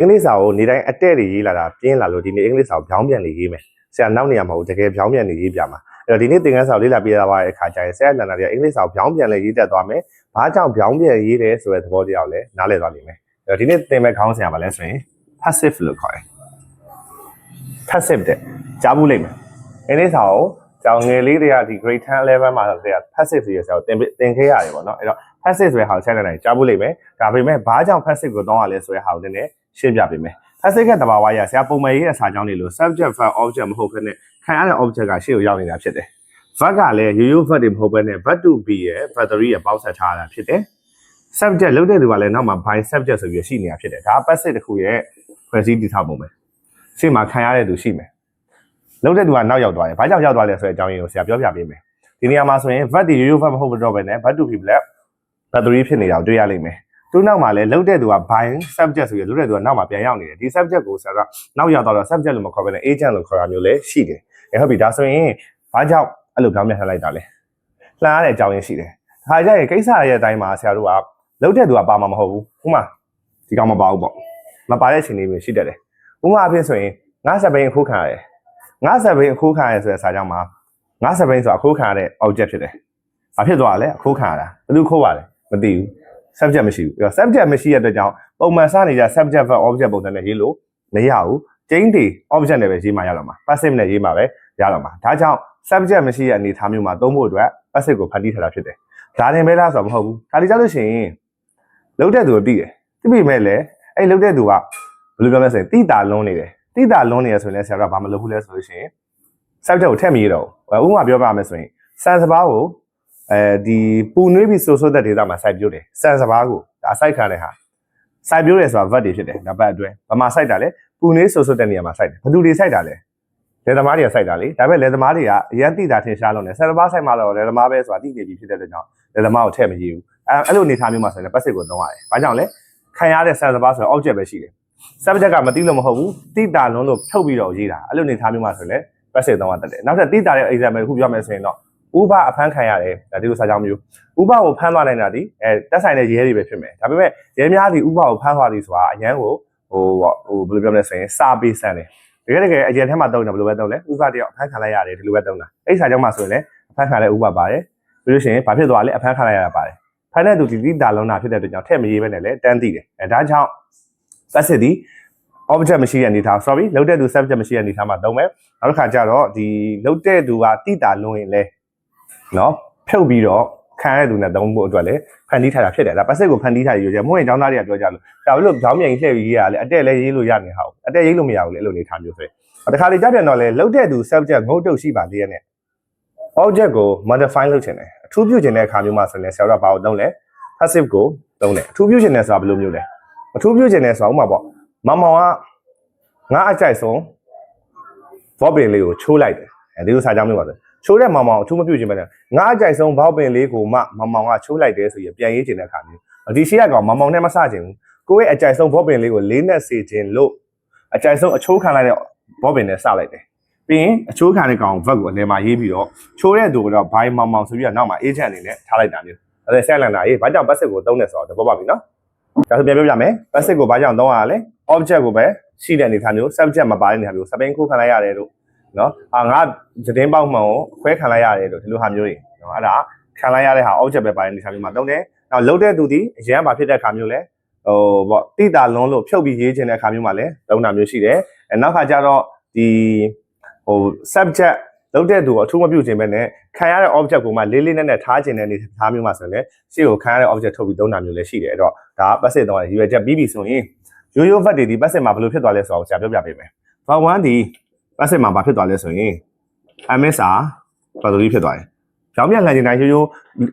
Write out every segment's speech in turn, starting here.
အင်္ဂလိပ်စာကိုနေတိုင်းအတဲ့တွေရေးလာတာပြင်းလာလို့ဒီနေ့အင်္ဂလိပ်စာကိုပြောင်းပြန်နေရေးမယ်ဆရာနောက်နေရာမှာတကယ်ပြောင်းပြန်နေရေးပြမှာအဲ့တော့ဒီနေ့သင်ခန်းစာကိုလေ့လာပြရတဲ့အခါကျရင်ဆရာလန်နာတွေကအင်္ဂလိပ်စာကိုပြောင်းပြန်လဲရေးတတ်သွားမယ်ဘာကြောင့်ပြောင်းပြန်ရေးတယ်ဆိုတဲ့သဘောတရားကိုလည်းနားလည်သွားလိမ့်မယ်အဲ့တော့ဒီနေ့သင်မဲ့ခေါင်းစဉ်ကဘာလဲဆိုရင် passive လို့ခေါ်တယ် passive တဲ့ကြားဘူးလိမ့်မယ်အင်္ဂလိပ်စာကိုကျောင်းငယ်လေးတွေကဒီ grade 10 level မှာဆိုတဲ့ passive ဆိုရဆရာကိုသင်သင်ခဲ့ရတယ်ပေါ့နော်အဲ့တော့ passive ဆိုတဲ့ဟာကိုဆက်လက်နိုင်ကြားဘူးလိမ့်မယ်ဒါပေမဲ့ဘာကြောင့် passive ကိုသုံးရလဲဆိုတဲ့ဟာကိုနည်းနည်း ရှင်းပြပေးမယ် passive ကတဘာဝရဆရာပုံမှန်ရေးတဲ့စာကြောင်းတွေလို့ subject verb object မဟုတ်ဘဲနဲ့ခံရတဲ့ object ကရှေ့ကိုရောက်နေတာဖြစ်တယ် verb ကလည်းရိုးရိုး verb တွေမဟုတ်ဘဲနဲ့ verb to be ရဲ့ verb 3ရဲ့ပေါင်းဆက်ထားတာဖြစ်တယ် subject လုပ်တဲ့သူကလည်းနောက်မှာ by subject ဆိုပြီးရှိနေတာဖြစ်တယ်ဒါက passive တစ်ခုရဲ့ဖွဲ့စည်းတည်ဆောက်ပုံပဲရှေ့မှာခံရတဲ့သူရှိမယ်လုပ်တဲ့သူကနောက်ရောက်သွားတယ်ဘာကြောင့်ရောက်သွားလဲဆိုတဲ့အကြောင်းရင်းကိုဆရာပြောပြပေးမယ်ဒီနေရာမှာဆိုရင် verb တွေရိုးရိုး verb မဟုတ်တော့ဘဲနဲ့ verb to be လည်း verb 3ဖြစ်နေတာကိုတွေ့ရလိမ့်မယ် သူနောက်မှာလည်းလုပ်တဲ့သူက by subject ဆိုပြီးလုပ်တဲ့သူကနောက်မှာပြန်ရောက်နေတယ်ဒီ subject ကိုဆရာကနောက်ရောက်တော့ subject လို့မခေါ်ဘဲနဲ့ agent လို့ခေါ်တာမျိုးလည်းရှိတယ်အဲဟုတ်ပြီဒါဆိုရင်ဘာကြောင့်အဲ့လိုပြောင်းပြန်ထည့်လိုက်တာလဲလှမ်းရတဲ့အကြောင်းရင်းရှိတယ်ဒါကြရင်ကိစ္စရဲ့အတိုင်းမှာဆရာတို့ကလုပ်တဲ့သူကပါမှာမဟုတ်ဘူးဥမာဒီကောင်မပါဘူးပေါ့မပါတဲ့အချိန်လေးမျိုးရှိတတ်တယ်ဥမာအဖြစ်ဆိုရင်ငါစပိန်အခုခံရတယ်ငါစပိန်အခုခံရဆိုတဲ့စာကြောင်းမှာငါစပိန်ဆိုတာအခုခံရတဲ့ object ဖြစ်တယ်ဘာဖြစ်သွားလဲအခုခံရတာဘယ်သူခိုးပါလဲမသိဘူး subject မရှိဘူးအဲ့တော့ subject မရှိတဲ့အတွက်ကြောင့်ပုံမှန်စနေကြ subject verb object ပုံစံနဲ့ရေးလို့မရဘူးကျင်းတွေ object နဲ့ပဲရေးမှရတော့မှာ passive နဲ့ရေးမှပဲရတော့မှာဒါကြောင့် subject မရှိတဲ့အနေအထားမျိုးမှာသုံးဖို့အတွက် passive ကိုဖန်တီးထားတာဖြစ်တယ်ဒါတင်ပဲလားဆိုတော့မဟုတ်ဘူးဒါလေးကြောက်လို့ရှိရင်လုံးတဲ့သူကိုသိတယ်သိပြီမဲ့လေအဲ့လုံးတဲ့သူကဘယ်လိုပြောလဲဆိုရင်တိတာလွန်းနေတယ်တိတာလွန်းနေရဆိုရင်လည်းဆရာကဘာမလုပ်ဘူးလဲဆိုလို့ရှိရင် subject ကိုထည့်မရတော့ဘူးဥပမာပြောပြမယ်ဆိုရင်စံစဘာကို အဲဒီပူနွေးပြီးဆိုဆိုတဲ့ဒေတာမှာစိုက်ပြိုးတယ်စံစဘာကိုဒါစိုက်ခံတဲ့ဟာစိုက်ပြိုးတယ်ဆိုတာ verb တွေဖြစ်တယ်ဒါပတ်အတွဲဘာမှစိုက်တာလဲပူနွေးဆိုဆိုတဲ့နေရာမှာစိုက်တယ်ဘယ်သူတွေစိုက်တာလဲလယ်သမားတွေကစိုက်တာလေဒါပေမဲ့လယ်သမားတွေကအရန်တိတာထင်ရှားလုံးတယ်စံစဘာစိုက်မှတော့လယ်သမားပဲဆိုတာသိနေပြီဖြစ်တဲ့အတွက်ကြောင့်လယ်သမားကိုထည့်မရဘူးအဲအဲ့လိုအနေထားမျိုးမှာဆိုရင် passive ကိုသုံးရတယ်ဘာကြောင့်လဲခံရတဲ့စံစဘာဆိုတော့ object ပဲရှိတယ် subject ကမသိလို့မဟုတ်ဘူးတိတာလုံးလို့ဖြုတ်ပြီးတော့ရေးတာအဲ့လိုအနေထားမျိုးမှာဆိုရင်လည်း passive သုံးရတတ်တယ်နောက်ထပ်တိတာတဲ့ example တစ်ခုပြောမယ်ဆိုရင်တော့ ဥပအဖမ်းခံရတယ်ဒါဒီလိုစာကြောင်းမျိုးဥပကိုဖမ်းသွားနိုင်တာဒီအဲတက်ဆိုင်တဲ့ရဲတွေပဲဖြစ်မယ်ဒါပေမဲ့ရဲများဒီဥပကိုဖမ်းသွားသည်ဆိုတာအရန်ကိုဟိုဟိုဘယ်လိုပြောမလဲဆိုရင်စာပေးစမ်းတယ်တကယ်တကယ်အရင်ထဲမှာတုံးတယ်ဘယ်လိုပဲတုံးလဲဥပတယောက်အဖမ်းခံလိုက်ရတယ်ဒီလိုပဲတုံးတာအဲ့စာကြောင်းမှာဆိုရင်လည်းအဖမ်းခံတဲ့ဥပပါတယ်ပြီးလို့ရှိရင်ဘာဖြစ်သွားလဲအဖမ်းခံလိုက်ရတာပါတယ်ဖမ်းတဲ့သူဒီတိတာလုံးတာဖြစ်တဲ့အတွက်ကြောင့်ထည့်မရေးပဲနဲ့လည်းတန်းသိတယ်အဲဒါကြောင့် passive ဒီ object မရှိတဲ့အနေထား sorry လောက်တဲ့သူ subject မရှိတဲ့အနေထားမှာသုံးမယ်နောက်တစ်ခါကျတော့ဒီလောက်တဲ့သူကတိတာလွန်ရင်လဲเနော်ဖြုတ်ပြီးတော့ခံရတဲ့သူနဲ့သုံးဖို့အတွက်လည်းဖန်တီးထားတာဖြစ်တယ်ဒါပတ်စစ်ကိုဖန်တီးထားရည်ကြမဟုတ်ရင်ကျောင်းသားတွေကပြောကြလို့ဒါပဲလို့ခေါင်းမြိုင်လှည့်ပြီးရလဲအတက်လည်းရေးလို့ရနေဟာအတက်ရေးလို့မရဘူးလေအဲ့လိုနေထားမျိုးဆိုတခါလေကြပြန်တော့လေလှုပ်တဲ့သူ subject ငုတ်တုတ်ရှိပါသေးရဲ့နဲ့ object ကို modify လုပ်ချင်တယ်အထူးပြုချင်တဲ့အခါမျိုးမှာဆိုရင်ဆရာတို့ကဘာကိုသုံးလဲ passive ကိုသုံးတယ်အထူးပြုချင်တယ်ဆိုတာဘယ်လိုမျိုးလဲအထူးပြုချင်တယ်ဆိုတာဥမာပေါ့မမောင်ကငါအကြိုက်ဆုံး vob ပင်လေးကိုချိုးလိုက်တယ်အဲဒီလိုစာကြောင်းမျိုးပါဆို ချိုးတဲ့မောင်မောင်အထူးမပြုတ်ခြင်းပဲနဲ့ငါအကြိုက်ဆုံးဘောပင်လေးကိုမှမောင်မောင်ကချိုးလိုက်တယ်ဆိုရင်ပြန်ရေးချင်တဲ့အခါမျိုးဒီရှိရကောင်မောင်မောင်နဲ့မဆချင်ဘူးကိုယ့်ရဲ့အကြိုက်ဆုံးဘောပင်လေးကိုလေးနဲ့စေခြင်းလို့အကြိုက်ဆုံးအချိုးခံလိုက်တဲ့ဘောပင်နဲ့စလိုက်တယ်ပြီးရင်အချိုးခံတဲ့ကောင်ဘက်ကိုအလဲမှာရေးပြီးတော့ချိုးတဲ့သူကတော့ဘိုင်းမောင်မောင်ဆိုပြီးတော့နောက်မှာအေဂျင့်အနေနဲ့ထားလိုက်တာမျိုးအဲဒါဆက်လန်တာရေးဘာကြောင့်ပတ်စစ်ကိုသုံးတယ်ဆိုတော့သဘောပေါက်ပြီနော်ဒါဆိုပြန်ပြောပြမယ်ပတ်စစ်ကိုဘာကြောင့်သုံးရလဲ object ကိုပဲရှိတဲ့အနေထားမျိုး subject မပါတဲ့အနေထားမျိုးစပိန်ခိုးခံလိုက်ရတယ်လို့ နော်အာငါသတင်းပေါက်မှန်ကိုခွဲခံလိုက်ရတယ်လို့ဒီလိုဟာမျိုးတွေနော်အဲ့ဒါခံလိုက်ရတဲ့ဟာ object ပဲပါတဲ့အနေထားမျိုးမှာတုံးတယ်နောက်လုံးတဲ့သူဒီအရန်ပါဖြစ်တဲ့အခါမျိုးလဲဟိုပေါ့တိတာလုံးလို့ဖြုတ်ပြီးရေးခြင်းတဲ့အခါမျိုးမှာလဲတုံးတာမျိုးရှိတယ်အဲနောက်ခါကျတော့ဒီဟို subject လုံးတဲ့သူကိုအထူးမပြုတ်ခြင်းပဲနဲ့ခံရတဲ့ object ကိုမှလေးလေးနက်နက်ထားခြင်းတဲ့အနေထားမျိုးမှာဆိုရင်လဲရှေ့ကိုခံရတဲ့ object ထုတ်ပြီးတုံးတာမျိုးလည်းရှိတယ်အဲ့တော့ဒါက passive တော့ရွယ်ချက်ပြီးပြီဆိုရင်ရိုးရိုး vat တွေဒီ passive မှာဘယ်လိုဖြစ်သွားလဲဆိုတော့ဆရာပြောပြပေးမယ်။ vat 1ဒီ passive မှာဘာဖြစ်သွားလဲဆိုရင် MSR ဘာလို့ဖြစ်သွားလဲ။ကြောင်းပြန်လှန်ခြင်းတိုင်းရိုးရိုး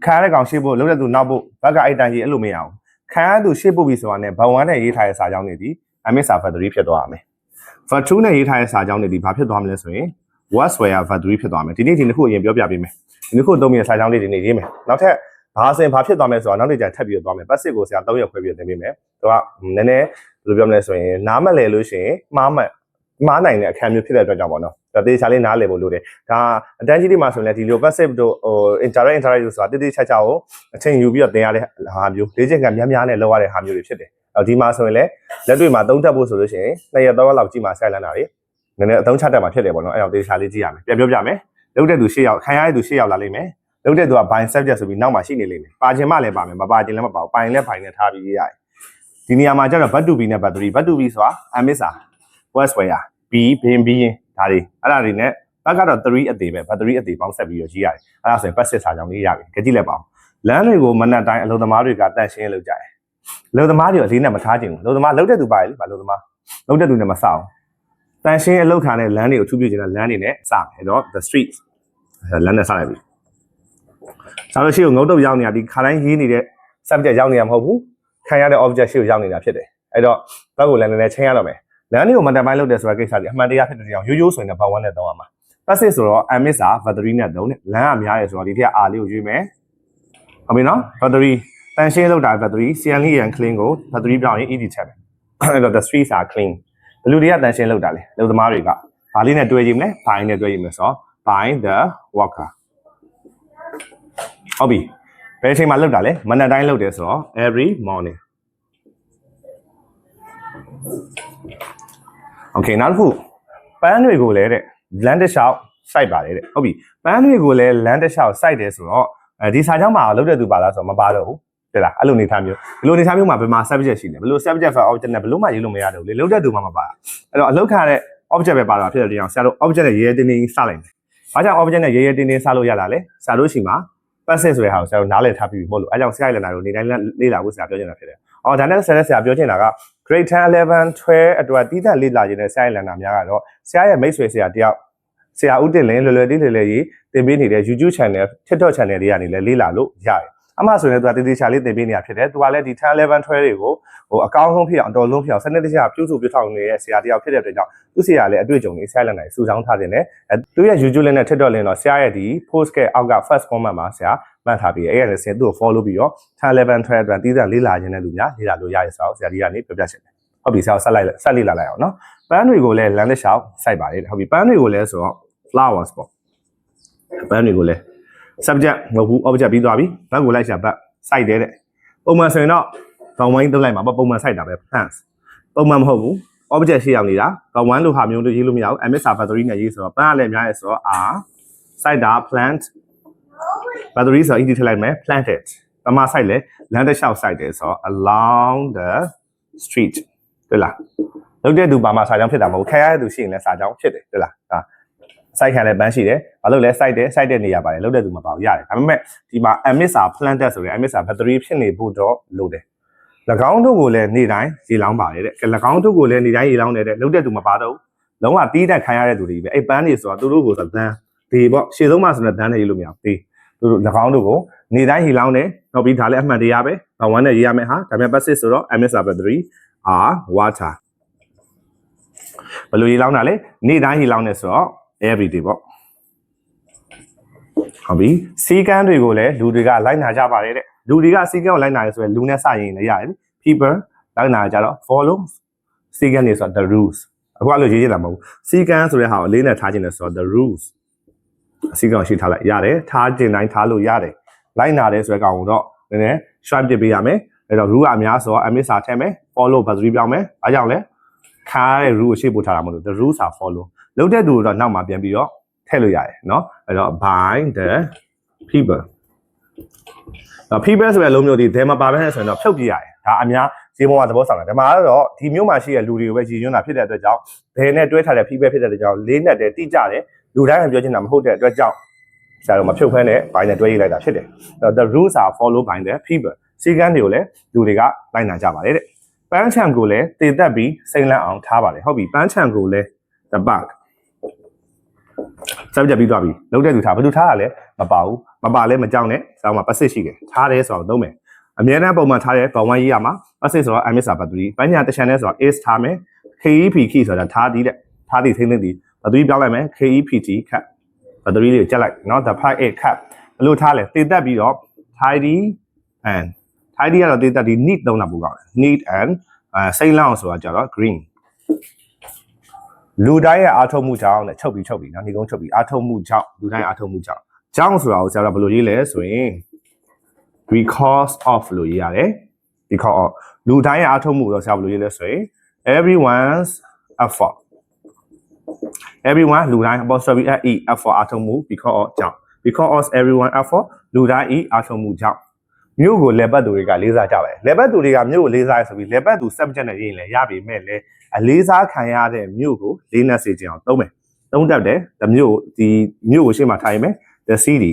ခံရတဲ့ကောင်ရှေ့ဖို့လုံးတဲ့သူနောက်ဖို့ဘက်ကအဲ့တန်ကြီးအဲ့လိုမရအောင်။ခံရသူရှေ့ဖို့ပြီဆိုတာနဲ့ vat 1နဲ့ရေးထားတဲ့စာကြောင်းတွေဒီ MSR vat 3ဖြစ်သွားရမယ်။ vat 2နဲ့ရေးထားတဲ့စာကြောင်းတွေဒီဘာဖြစ်သွားမလဲဆိုရင် what square vat 3ဖြစ်သွားမယ်။ဒီနေ့ဒီနှစ်ခုအရင်ပြောပြပေးမယ်။ဒီနှစ်ခုသုံးပြီးစာကြောင်းလေးဒီနေ့ရေးမယ်။နောက်ထပ်ဘာစင်ဘာဖြစ်သွားမလဲဆိုတော့နောက်နေ့ကျထပ်ပြီးတော့သွားမယ် passive ကိုဆရာ3ရက်ခွဲပြီးသင်ပေးမယ်။သူကနည်းနည်းဘယ်လိုပြောမလဲဆိုရင်နားမလဲလို့ရှိရင်မှားမှ မှားနိုင်တဲ့အခန်းမျိုးဖြစ်တဲ့အတွက်ကြောင့်ပေါ့နော်ဒါတေချာလေးနားလည်ဖို့လိုတယ်ဒါအတန်းကြီးတွေမှာဆိုရင်လည်းဒီလို passive တို့ဟို interact interact ဆိုတာတိတိကျကျကိုအချိန်ယူပြီးတော့သင်ရတဲ့ဟာမျိုးလေ့ကျင့်ခန်းများများနဲ့လုပ်ရတဲ့ဟာမျိုးတွေဖြစ်တယ်တော့ဒီမှာဆိုရင်လည်းလက်တွေ့မှာသုံးသက်ဖို့ဆိုလို့ရှိရင်နှစ်ရက်သုံးရက်လောက်ကြည့်မှာဆက်လန်းတာလေနည်းနည်းအသုံးချတတ်မှာဖြစ်တယ်ပေါ့နော်အဲ့တော့တေချာလေးကြည့်ရမယ်ပြန်ပြောပြမယ်လုပ်တဲ့သူရှေ့ရောက်ခံရတဲ့သူရှေ့ရောက်လာလိမ့်မယ်လုပ်တဲ့သူက bind subject ဆိုပြီးနောက်မှာရှိနေလိမ့်မယ်ပါခြင်းမလည်းပါမယ်မပါခြင်းလည်းမပါဘူးပိုင်လည်းပိုင်နဲ့ထားပြီးရေးရတယ်ဒီနေရာမှာကျတော့ but to be နဲ့ but to be but to be ဆိုတာ amisa was where b ဘင်းပြီးရင်ဒါတွေအဲ့ဒါတွေနဲ့ဘက်ကတော့3အသေးပဲ but 3အသေးပေါင်းဆက်ပြီးတော့ရေးရတယ်အဲ့ဒါဆိုရင် passive စာကြောင်းလေးရပြီကြည့်လိုက်ပါဦးလမ်းတွေကိုမနက်တိုင်းအလုံသမားတွေကတန့်ရှင်းလုပ်ကြတယ်လုံသမားတွေအလေးနဲ့မထားချင်ဘူးလုံသမားလုပ်တဲ့သူပါလေပါလုံသမားလုပ်တဲ့သူနဲ့မဆောက်တန်ရှင်းအလုပ်ခံတဲ့လမ်းတွေကိုအထူးပြုချင်တဲ့လမ်းတွေနဲ့စမယ်တော့ the street လမ်းနဲ့စလိုက်ပြီဆောက်လို့ရှိကိုငုတ်တုတ်ရောက်နေတာဒီခါတိုင်းရေးနေတဲ့ subject ရောက်နေတာမဟုတ်ဘူးခံရတဲ့ object ရှိကိုရောက်နေတာဖြစ်တယ်အဲ့တော့ဘက်ကိုလည်းနည်းနည်းချင်းရတော့မယ် လမ်းတွေကိုမတန်ပိုင်းလုပ်တယ်ဆိုတဲ့ကိစ္စကြီးအမှန်တရားဖြစ်တဲ့ကြောင်ရိုးရိုးဆိုရင်ဘာ1နဲ့သုံးရမှာ passive ဆိုတော့ amiss อ่ะ battery နဲ့သုံးတယ်လမ်းကများတယ်ဆိုတော့ဒီထက် R လေးကိုရွေးမယ်ဟုတ်ပြီနော် battery တန်ရှင်းလောက်တာ battery CN လေးရန် clean ကို battery ပြောင်းရင် ED ချက်မယ်အဲ့တော့ the streets are clean ဘယ်လူတွေကတန်ရှင်းလောက်တာလဲလူသမားတွေကဘာလေးနဲ့တွဲကြည့်မလဲ by နဲ့တွဲကြည့်မလဲဆိုတော့ by the worker ဟုတ်ပြီဘယ်အချိန်မှလောက်တာလဲမနက်တိုင်းလောက်တယ်ဆိုတော့ every morning Okay နောက်တစ်ခုပန်းတွေကိုလည်းတဲ့ land တစ်လျှောက်စိုက်ပါတယ်တဲ့ဟုတ်ပြီပန်းတွေကိုလည်း land တစ်လျှောက်စိုက်တယ်ဆိုတော့အဲဒီစာကြောင်းမှာလောက်တဲ့သူပါလားဆိုတော့မပါတော့ဘူးတဲ့လားအဲ့လိုနေထားမျိုးဒီလိုနေထားမျိုးမှာဘယ်မှာ subject ရှိလဲဘယ်လို subject for object နဲ့ဘယ်လိုမှရေးလို့မရတော့ဘူးလေလောက်တဲ့သူမှမပါအဲ့တော့အလောက်ခါတဲ့ object ပဲပါတာဖြစ်တဲ့တရားဆရာတို့ object နဲ့ရေးရဲတင်းတင်းစလိုက်တယ်ဘာကြောင့် object နဲ့ရေးရဲတင်းတင်းစလို့ရတာလဲဆရာတို့ရှိမှာ passive ဆိုတဲ့ဟာကိုဆရာတို့နားလည်ထားပြီးပြီမဟုတ်လို့အဲကြောင့် sky liner ကိုနေတိုင်းလေ့လာဖို့ဆရာပြောချင်တာဖြစ်တယ်။အော်ဒါနဲ့ဆက်လက်ဆရာပြောချင်တာက grade 10 11 12အတွက်တီးသန့်လေ့လာခြင်းနဲ့ sky liner များကတော့ဆရာရဲ့မိတ်ဆွေဆရာတယောက်ဆရာဦးတင်လင်းလွယ်လွယ်လေးလေးလေးရေးတင်ပေးနေတဲ့ YouTube channel TikTok channel တွေကနေလည်းလေ့လာလို့ရတယ်။ အမှဆိုရင်သူကတည်တည်ချာလေးတင်ပေးနေတာဖြစ်တယ်။သူကလည်းဒီ10 11 12တွေကိုဟိုအကောင်းဆုံးဖြစ်အောင်အတော်လုံးဖြစ်အောင်စနစ်တကျပြုစုပြထောင်နေတဲ့ဆရာတယောက်ဖြစ်တဲ့အတွက်ကြောင့်သူဆရာလည်းအတွေ့အကြုံတွေ sky liner စူးစောင်းထားတင်တယ်။အဲသူရဲ့ YouTube link နဲ့ TikTok link တော့ဆရာရဲ့ဒီ post ကအောက်က first comment မှာဆရာမှတ်ထားပြီးအဲ့ရတဲ့ဆင်သူ့ကို follow ပြီးတော့10 11 12အတွက်တီးသန့်လေးလာခြင်းတဲ့လူများလေးလာလို့ရရဆိုတော့ဆရာကြီးကနေပြောပြချင်တယ်ဟုတ်ပြီဆရာဆက်လိုက်ဆက်လေးလာလိုက်အောင်နော်ပန်းတွေကိုလည်းလမ်းတစ်လျှောက်စိုက်ပါတယ်ဟုတ်ပြီပန်းတွေကိုလည်းဆိုတော့ flowers ပေါ့ပန်းတွေကိုလည်း subject မဟုတ်ဘူး object ပြီးသွားပြီဘက်ကိုလိုက်ရှာဘက်စိုက်တယ်တဲ့ပုံမှန်ဆိုရင်တော့ခေါင်းဝိုင်းတုပ်လိုက်မှာပေါ့ပုံမှန်စိုက်တာပဲ plants ပုံမှန်မဟုတ်ဘူး object ရှိအောင်နေတာခေါင်းဝိုင်းလိုဟာမျိုးတို့ရေးလို့မရဘူး ms battery နဲ့ရေးဆိုတော့ပန်းကလည်းအများရဲ့ဆိုတော့ r စိုက်တာ plant battery ဆိုတော့ ED ထည့်လိုက်မယ် planted ပမာ site လဲလမ်းတစ်လျှောက် site တယ်ဆိုတော့ along the street တွေ့လားလောက်တဲ့သူဘာမှစာကြောင်းဖြစ်တာမဟုတ်ဘူးခံရတဲ့သူရှိရင်လည်းစာကြောင်းဖြစ်တယ်တွေ့လားဒါ site ခံလည်းပန်းရှိတယ်ဘာလို့လဲ site တယ် site တဲ့နေရာပါတယ်လောက်တဲ့သူမပါဘူးရတယ်ဒါပေမဲ့ဒီမှာ emitter planted ဆိုရင် emitter battery ဖြစ်နေဖို့တော့လိုတယ်၎င်းတို့ကိုလည်းနေ့တိုင်းရေလောင်းပါတယ်တဲ့၎င်းတို့ကိုလည်းနေ့တိုင်းရေလောင်းတယ်တဲ့လောက်တဲ့သူမပါတော့ဘူးလုံးဝတီးတက်ခံရတဲ့သူတွေပဲအဲ့ပန်းနေဆိုတော့သူတို့ကိုဆိုတန်းဒီပေါ့ရှေ့ဆုံးမှဆိုတော့တန်းနေရေးလို့မရဘူးဒီသူတို့၎င်းတို့ကိုနေတိုင်းဟီလောင်းတယ်နောက်ပြီးဒါလည်းအမှန်တရားပဲ။ဘာဝမ်းနဲ့ရေးရမယ်ဟာဒါပေမဲ့ passive ဆိုတော့ MS battery are water ဘယ်လိုဟီလောင်းတာလဲနေတိုင်းဟီလောင်းနေဆိုတော့ everyday ပေါ့ဟုတ်ပြီစီကန်းတွေကိုလည်းလူတွေကလိုက်နာကြပါတယ်တဲ့လူတွေကစီကန်းကိုလိုက်နာရဲဆိုရင်လူနဲ့စရင်လည်းရတယ် people လိုက်နာကြတော့ follow စီကန်းတွေဆိုတော့ the rules အခုအဲ့လိုရေးရတာမဟုတ်ဘူးစီကန်းဆိုတဲ့ဟာကိုအလေးနဲ့ထားခြင်းလဲဆိုတော့ the rules အစီကောင်ရှိထားလိုက်ရတယ်ထားခြင်းတိုင်းထားလို့ရတယ်လိုက်နာတယ်ဆိုတဲ့ကောင်ကိုတော့နည်းနည်း swipe ပစ်ပေးရမယ်အဲ့တော့ rule ကအများဆိုတော့ ms စာထည့်မယ် follow battery ပြောင်းမယ်အားကြောင့်လဲ ခါတဲ့ rule ကိုရှေ့ပို့ထားတာမဟုတ်လို့ the rules are follow လုပ်တဲ့သူတော့နောက်မှာပြန်ပြီးတော့ထည့်လို့ရတယ်เนาะအဲ့တော့ by the people တော့ people ဆိုတဲ့လုံးမျိုးဒီဒဲမှာပါပဲဆိုရင်တော့ဖြုတ်ပြရတယ်ဒါအများဈေးမောကသဘောဆောင်တယ်ဒါမှတော့ဒီမျိုးမှာရှိတဲ့လူတွေကိုပဲရည်ညွှန်းတာဖြစ်တဲ့အတွက်ကြောင့်ဘယ်နဲ့တွဲထားတဲ့ people ဖြစ်တဲ့အတွက်ကြောင့်လေးနဲ့တည်းတိကျတယ်လူတိုင်းကပြောချင်တာမဟုတ်တဲ့အတွက်ကြောင့်ဆရာတို့မဖြုတ်ဖဲနဲ့ဘိုင်းနဲ့တွဲရေးလိုက်တာဖြစ်တယ်အဲ့တော့ the rules are followed by the people စီကန်းတွေကိုလည်းလူတွေကလိုက်နာကြပါတယ်တဲ့ ပန်းချံကိုလည်းတည်သက်ပြီးစိမ့်လက်အောင်ထားပါတယ်ဟုတ်ပြီပန်းချံကိုလည်း the bug စပ်ကြပြီးသွားပြီလုံးတဲ့သူထားဘယ်သူထားရလဲမပါဘူးမပါလဲမကြောက်နဲ့ဆောင်းမှာ passive ရှိတယ်ထားတယ်ဆိုတော့သုံးမယ်အများနဲ့ပုံမှန်ထားတဲ့ဘဝရေးရမှာ passive ဆိုတော့ MS ဘတ်တရီပညာတချန်နဲ့ဆိုတော့ ace ထားမယ် KEP key ဆိုတာထားသည်တဲ့ထားသည်သိသိသည်ဘတ်တရီပြောင်းလိုက်မယ် KEPT cap ဘတ်တရီလေးကိုကြက်လိုက်နော် the 58 cap ဘယ်လိုထားလဲတည်သက်ပြီးတော့ tidy and ထိုင်းတီကတော့တေးသက်ဒီ neat သုံးတာပိုကောင်းတယ် neat and စိမ့်လောင်းဆိုတာကြတော့ green လူတိုင်းရဲ့အားထုတ်မှုကြောင့်လည်းချုပ်ပြီးချုပ်ပြီးနော်နေကုန်းချုပ်ပြီးအားထုတ်မှုကြောင့်လူတိုင်းအားထုတ်မှုကြောင့်ကြောင့်ဆိုတာကိုဆရာကဘယ်လိုရေးလဲဆိုရင် because of လို့ရေးရတယ် because of လူတိုင်းရဲ့အားထုတ်မှုတော့ဆရာဘယ်လိုရေးလဲဆိုရင် everyone's effort everyone လူတိုင်း apostrophe e effort အားထုတ်မှု because of ကြောင့် because of everyone effort လူတိုင်း e အားထုတ်မှုကြောင့် မြို့ကိုလေပတ်သူတွေကလေးစားကြပါတယ်လေပတ်သူတွေကမြို့ကိုလေးစားရဆိုပြီးလေပတ်သူ subject နဲ့ရေးရင်လည်းရပြီမဲ့လေအလေးစားခံရတဲ့မြို့ကိုလေးနက်စေခြင်းအောင်သုံးမယ်သုံးတတ်တယ်ဒီမြို့ဒီမြို့ကိုရှေ့မှာထားရင်မယ် the city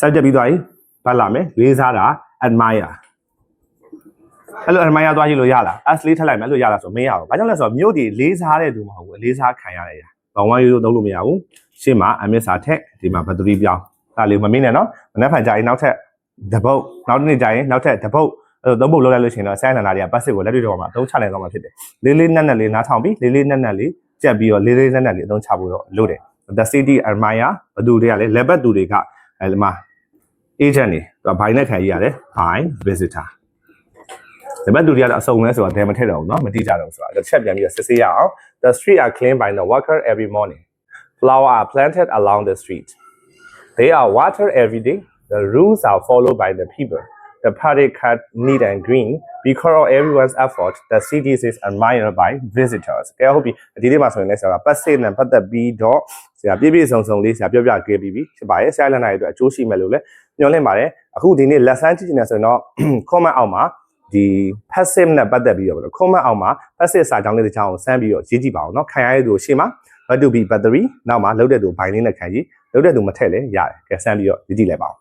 subject ပြီးသွားပြီဘာလာမယ်လေးစားတာ admire အဲ့လို admire သွားကြည့်လို့ရလား as လေးထပ်လိုက်မယ်အဲ့လိုရလားဆိုမရဘူးဘာကြောင့်လဲဆိုတော့မြို့ဒီလေးစားတဲ့သူမဟုတ်ဘူးအလေးစားခံရတဲ့ရာဘာဝိုင်းရိုးသုံးလို့မရဘူးရှေ့မှာအမစ်စာထက်ဒီမှာဘတ်တရီပြောင်းဒါလေးမမင်းနဲ့နော်မနေ့ဖန်ကြရင်နောက်ထပ် တပုတ်နောက်တစ်နေ့ကြရင်နောက်ထပ်တပုတ်အဲ့လိုသုံးပုတ်လောက်လိုက်လို့ရှိရင်တော့ဆိုင်းနန္ဒာတွေကပတ်စစ်ကိုလက်တွေ့တော့မှာအသုံးချနိုင်တော့မှာဖြစ်တယ်လေးလေးနက်နက်လေးနားထောင်ပြီးလေးလေးနက်နက်လေးကြက်ပြီးတော့လေးလေးနက်နက်လေးအသုံးချဖို့တော့လုပ်တယ် the city admire ဘသူတွေကလည်း level သူတွေကအဲဒီမှာ agent တွေသူကဘိုင်းနဲ့ခံရရတယ် by visitor ဒီဘက်သူတွေကတော့အစုံလဲဆိုတော့ဒဲမထက်တော့ဘူးเนาะမတိကြတော့ဘူးဆိုတာတစ်ချက်ပြန်ပြီးတော့စစ်ဆေးရအောင် the street are cleaned by the worker every morning flowers are planted along the street they are watered every day the rules are followed by the people the party cut neat and green because of everyone's effort the city is admired by visitors ကဲဟုတ်ပြီဒီနေ့မှာဆိုရင်လည်းဆရာပတ်စစ်နဲ့ပတ်သက်ပြီးတော့ဆရာပြည့်ပြည့်စုံစုံလေးဆရာပြောပြခဲ့ပြီးပြီဖြစ်ပါရဲ့ဆရာလက်နိုင်အတွက်အကျိုးရှိမယ်လို့လည်းညွှန်လင့်ပါတယ်အခုဒီနေ့ lesson ကြည့်နေဆိုရင်တော့ comment အောက်မှာဒီ passive နဲ့ပတ်သက်ပြီးတော့ comment အောက်မှာ passive စာကြောင်းလေးတစ်ချောင်းကိုစမ်းပြီးတော့ရေးကြည့်ပါအောင်เนาะခံရတဲ့သူကိုရှေ့မှာ what to be battery နောက်မှာလောက်တဲ့သူဘိုင်းလေးနဲ့ခံကြည့်လောက်တဲ့သူမထည့်လဲရတယ်ကဲစမ်းပြီးတော့ရေးကြည့်လိုက်ပါဦး